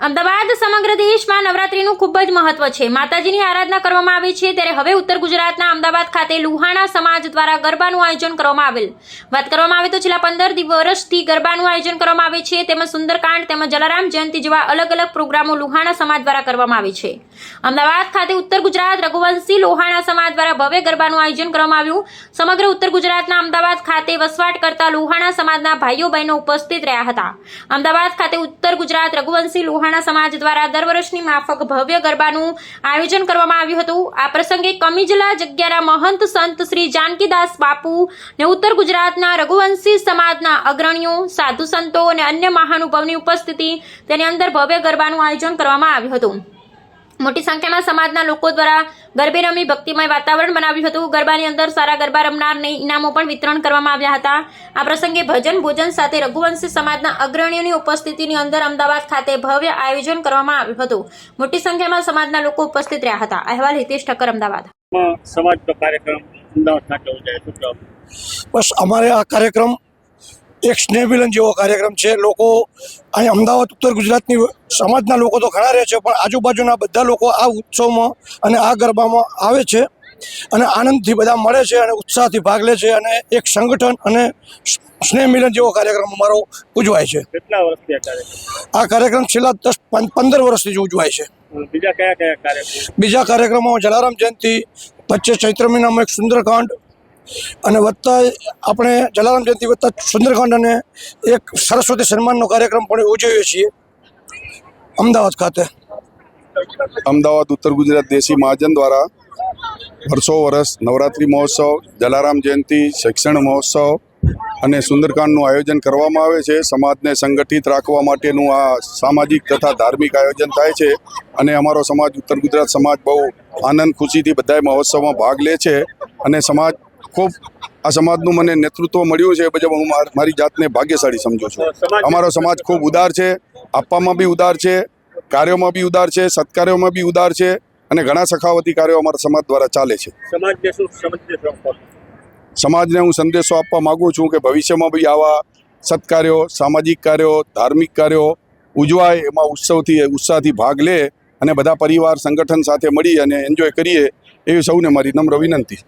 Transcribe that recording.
અમદાવાદ સમગ્ર દેશમાં નવરાત્રીનું ખૂબ જ મહત્વ છે. માતાજીની આરાધના કરવામાં આવે છે ત્યારે હવે ઉત્તર ગુજરાતના અમદાવાદ ખાતે લુહાણા સમાજ દ્વારા ગરબાનું આયોજન કરવામાં આવેલ. વાત કરવામાં આવે તો છેલ્લા પંદર વર્ષથી ગરબાનું આયોજન કરવામાં આવે છે. તેમજ સુંદરકાંડ તેમજ જલારામ જયંતિ જેવા અલગ અલગ પ્રોગ્રામો લુહાણા સમાજ દ્વારા કરવામાં આવે છે. અમદાવાદ ખાતે ઉત્તર ગુજરાત રઘુવંશી લોહાણા સમાજ દ્વારા ભવ્ય ગરબાનું આયોજન કરવામાં આવ્યું. સમગ્ર ઉત્તર ગુજરાતના અમદાવાદ ખાતે વસવાટ કરતા લુહાણા સમાજના ભાઈઓ બહેનો ઉપસ્થિત રહ્યા હતા. અમદાવાદ ખાતે ઉત્તર ગુજરાત રઘુવંશી લોહાણા સમાજ દ્વારા દર વર્ષની માફક ભવ્ય ગરબાનું આયોજન કરવામાં આવ્યું હતું. આ પ્રસંગે કમિજલા જગ્યાના મહંત સંત શ્રી જાનકીદાસ બાપુ ને ઉત્તર ગુજરાતના રઘુવંશી સમાજના અગ્રણીઓ, સાધુ સંતો અને અન્ય મહાનુભાવની ઉપસ્થિતિ તેની અંદર ભવ્ય ગરબાનું આયોજન કરવામાં આવ્યું હતું. મોટી સંખ્યામાં સમાજના લોકો દ્વારા ગરબે રમી ભક્તિમય વાતાવરણ બનાવ્યું હતું. ગરબાની અંદર સારા ગરબા રમનારને ઇનામો પણ વિતરણ કરવામાં આવ્યા હતા. આ પ્રસંગે ભજન ભોજન સાથે રઘુવંશી સમાજના અગ્રણીઓની ઉપસ્થિતિની અંદર અમદાવાદ ખાતે ભવ્ય આયોજન કરવામાં આવ્યું હતું. મોટી સંખ્યામાં સમાજના લોકો ઉપસ્થિત રહ્યા હતા. અહેવાલ હિતેશ ઠક્કર અમદાવાદ. સમાજનો કાર્યક્રમ અમદાવાદ ખાતે યોજાય બસ અમારે આ કાર્યક્રમ એક સ્નેહ મિલન જેવો કાર્યક્રમ છે. લોકો અહીં અમદાવાદ ઉત્તર ગુજરાતની સમાજના લોકો તો ઘણા રહે છે પણ આજુબાજુના બધા લોકો આ ઉત્સવમાં અને આ ગરબામાં આવે છે અને આનંદથી બધા મળે છે અને ઉત્સાહથી ભાગ લે છે અને એક સંગઠન અને સ્નેહ મિલન જેવો કાર્યક્રમ અમારો ઉજવાય છે. કેટલા વર્ષથી આ કાર્યક્રમ? છેલ્લા દસ પંદર વર્ષથી જ ઉજવાય છે. બીજા કયા કયા કાર્યક્રમ? બીજા કાર્યક્રમો જલારામ જયંતિ વચ્ચે ચૈત્ર મહિનામાં એક સુંદરકાંડ અને વધતા આપણે જલારામ જયંતિ વધતા સુંદરકાંડ અને એક સરસ્વતી સન્માનનો કાર્યક્રમ પણ ઉજવીએ છીએ. અમદાવાદ ખાતે. અમદાવાદ, ઉત્તર ગુજરાત દેશી મહાજન દ્વારા વર્ષો વર્ષ નવરાત્રિ મહોત્સવ, જલારામ જયંતિ શિક્ષણ મહોત્સવ અને સુંદરકાંડનું આયોજન કરવામાં આવે છે. સમાજને સંગઠિત રાખવા માટેનું આ સામાજિક તથા ધાર્મિક આયોજન થાય છે અને અમારો સમાજ, ઉત્તર ગુજરાત સમાજ બહુ આનંદ, ખુશીથી બધાય મહોત્સવમાં ભાગ લે છે અને સમાજ ખૂબ આ સમાજનું મને નેતૃત્વ મળ્યું છે પછી હું મારી જાતને ભાગ્યશાળી સમજો છું. અમારો સમાજ ખૂબ ઉદાર છે આપવામાં બી ઉદાર છે કાર્યોમાં બી ઉદાર છે સત્કાર્યોમાં બી ઉદાર છે અને ઘણા સખાવતી કાર્યો અમારા સમાજ દ્વારા ચાલે છે. સમાજને હું સંદેશો આપવા માગું છું કે ભવિષ્યમાં બી આવા સત્કાર્યો સામાજિક કાર્યો ધાર્મિક કાર્યો ઉજવાય એમાં ઉત્સવથી ઉત્સાહથી ભાગ લે અને બધા પરિવાર સંગઠન સાથે મળી અને એન્જોય કરીએ એવી સૌને મારી નમ્ર વિનંતી.